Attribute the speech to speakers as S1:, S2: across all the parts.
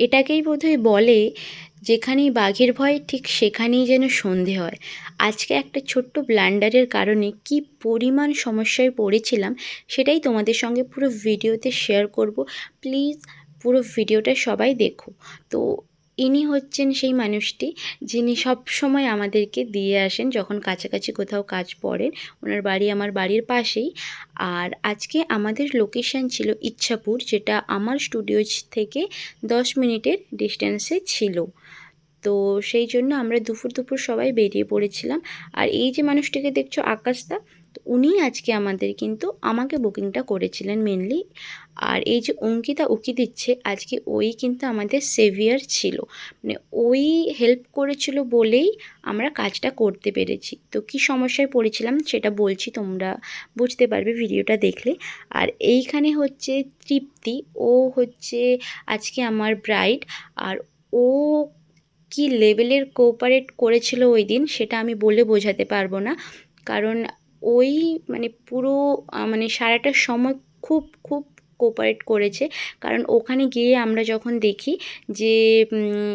S1: এটাকেই বোধহয় বলে যেখানেই বাঘের ভয়, ঠিক সেখানেই যেন সন্ধে হয়। আজকে একটা ছোট্ট ব্ল্যান্ডারের কারণে কি পরিমাণ সমস্যায় পড়েছিলাম সেটাই তোমাদের সঙ্গে পুরো ভিডিওতে শেয়ার করব। প্লিজ পুরো ভিডিওটা সবাই দেখো। তো ইনি হচ্ছেন সেই মানুষটি যিনি সব সময় আমাদেরকে দিয়ে আসেন, যখন কাছাকাছি কোথাও কাজ পড়েন, ওনার বাড়ি আমার বাড়ির পাশেই। আর আজকে আমাদের লোকেশান ছিল ইচ্ছাপুর, যেটা আমার স্টুডিও থেকে দশ মিনিটের ডিস্টেন্সে ছিল। তো সেই জন্য আমরা দুপুর দুপুর সবাই বেরিয়ে পড়েছিলাম। আর এই যে মানুষটিকে দেখছ আকাশদা, তো উনি আজকে আমাদের কিন্তু আমাকে বুকিংটা করেছিলেন মেনলি আর এই যে অঙ্কিতা উকি দিচ্ছে, আজকে ওই কিন্তু আমাদের সেভিয়ার ছিল। মানে ওই হেল্প করেছিল বলেই আমরা কাজটা করতে পেরেছি। তো কি সমস্যায় পড়েছিলাম সেটা বলছি, তোমরা বুঝতে পারবে ভিডিওটা দেখলে। আর এইখানে হচ্ছে তৃপ্তি, ও হচ্ছে আজকে আমার ব্রাইড আর ও কি লেভেলের কোঅপারেট করেছিল ওই দিন সেটা আমি বলে বোঝাতে পারব না। কারণ ওই মানে পুরো মানে সারাটা সময় খুব খুব কোপারেট করেছে। কারণ ওখানে গিয়ে আমরা যখন দেখি যে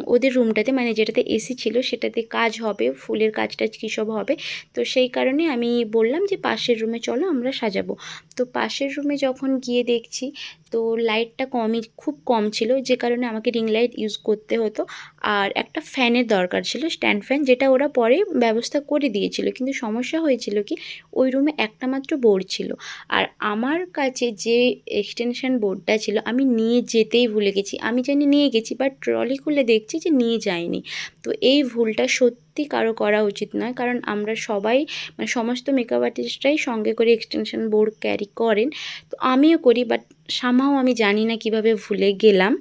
S1: ওদের রুমটাতে মানে যেটাতে এসি ছিল সেটাতে কাজ হবে, ফুলের কাজ টাজ কী সব হবে। তো সেই কারণে আমি বললাম যে পাশের রুমে চলো আমরা সাজাবো। তো পাশের রুমে যখন গিয়ে দেখছি, তো লাইটটা কমই, খুব কম ছিল। যে কারণে আমাকে রিং লাইট ইউজ করতে হতো। আর একটা ফ্যানের দরকার ছিল, স্ট্যান্ড ফ্যান, যেটা ওরা পরে ব্যবস্থা করে দিয়েছিল। কিন্তু সমস্যা হয়েছিল কি, ওই রুমে একটা মাত্র বোর্ড ছিল। আর আমার কাছে যে এক্সটেনশন বোর্ডটা ছিল, আমি নিয়ে যেতেই ভুলে গেছি। আমি জানি নিয়ে গেছি, বাট ট্রলি খুলে দেখছি যে নিয়ে যায়নি। তো এই ভুলটা সত্যি কারও করা উচিত নয়। কারণ আমরা সবাই মানে সমস্ত মেকআপ আর্টিস্টরাই সঙ্গে করে এক্সটেনশন বোর্ড ক্যারি করেন। তো আমিও করি, বাট সামাও আমি জানি না কীভাবে ভুলে গেলাম।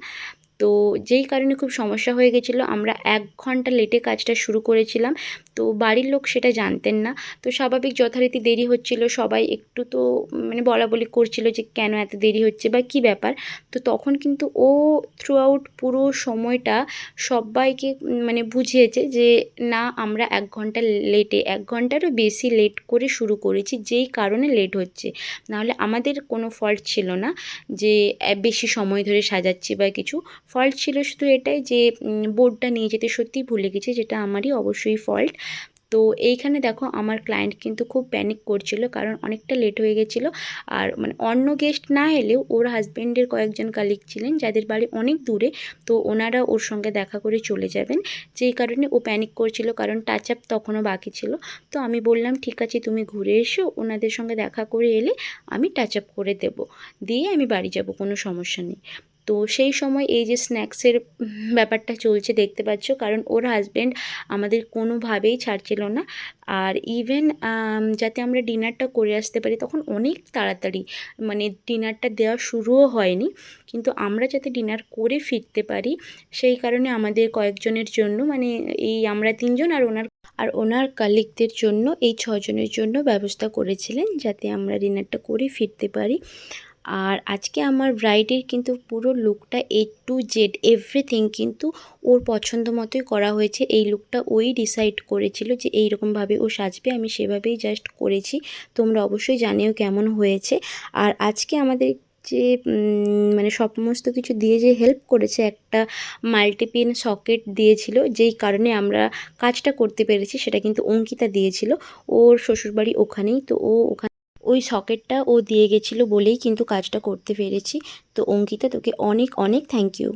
S1: তো যেই কারণে খুব সমস্যা হয়ে গেছিল, আমরা এক ঘণ্টা লেটে কাজটা শুরু করেছিলাম। তো বাড়ির লোক সেটা জানতেন না। তো স্বাভাবিক যথারীতি দেরি হচ্ছিল, সবাই একটু তো মানে বলা বলি করছিল যে কেন এত দেরি হচ্ছে বা কি ব্যাপার। তো তখন কিন্তু ও থ্রু আউট পুরো সময়টা সবাইকে মানে বুঝিয়েছে যে না, আমরা এক ঘণ্টা লেটে এক ঘন্টারও বেশি লেট করে শুরু করেছি, যেই কারণে লেট হচ্ছে। নাহলে আমাদের কোনো ফল্ট ছিল না যে বেশি সময় ধরে সাজাচ্ছি বা কিছু। ফল্ট ছিল শুধু এটাই যে বোর্ডটা নিয়ে যেতে সত্যিই ভুলে গেছি, যেটা আমারই অবশ্যই ফল্ট তো এইখানে দেখো আমার ক্লায়েন্ট কিন্তু খুব প্যানিক করছিল, কারণ অনেকটা লেট হয়ে গেছিল। আর মানে অন্য গেস্ট না এলেও ওর হাজব্যান্ডের কয়েকজন কালিক ছিলেন, যাদের বাড়ি অনেক দূরে। তো ওনারা ওর সঙ্গে দেখা করে চলে যাবেন। যেই কারণে ও প্যানিক করছিল, কারণ টাচ আপ তখনও বাকি ছিল। তো আমি বললাম, ঠিক আছে, তুমি ঘুরে এসো, ওনাদের সঙ্গে দেখা করে এলে আমি টাচ আপ করে দেব। দিয়ে আমি বাড়ি যাব, কোনো সমস্যা নেই। তো সেই সময় এই যে স্ন্যাক্সের ব্যাপারটা চলছে দেখতে পাচ্ছ, কারণ ওর হাজব্যান্ড আমাদের কোনোভাবেই ছাড়ছিল না। আর ইভেন যাতে আমরা ডিনারটা করে আসতে পারি, তখন অনেক তাড়াতাড়ি মানে ডিনারটা দেওয়া শুরুও হয়নি। কিন্তু আমরা যাতে ডিনার করে ফিরতে পারি, সেই কারণে আমাদের কয়েকজনের জন্য মানে এই আমরা তিনজন আর ওনার আর ওনার কালিকদের জন্য, এই ছজনের জন্য ব্যবস্থা করেছিলেন, যাতে আমরা ডিনারটা করে ফিরতে পারি। আর আজকে আমার ব্রাইডের কিন্তু পুরো লুকটা এ টু জেড এভরিথিং কিন্তু ওর পছন্দ মতোই করা হয়েছে। এই লুকটা ওই ডিসাইড করেছিল যে এই রকমভাবে ও সাজবে, আমি সেভাবেই জাস্ট করেছি। তোমরা অবশ্যই জানিও কেমন হয়েছে। আর আজকে আমাদের যে মানে সমস্ত কিছু দিয়ে যে হেল্প করেছে, একটা মাল্টিপিন সকেট দিয়েছিল, যেই কারণে আমরা কাজটা করতে পেরেছি, সেটা কিন্তু অঙ্কিতা দিয়েছিল। ওর শ্বশুরবাড়ি ওখানেই, তো ও ওখানে ওই সকেটটা ও দিয়ে গেছিল বলেই কিন্তু কাজটা করতে পেরেছি। তো অঙ্কিতা, তোকে অনেক অনেক থ্যাংক ইউ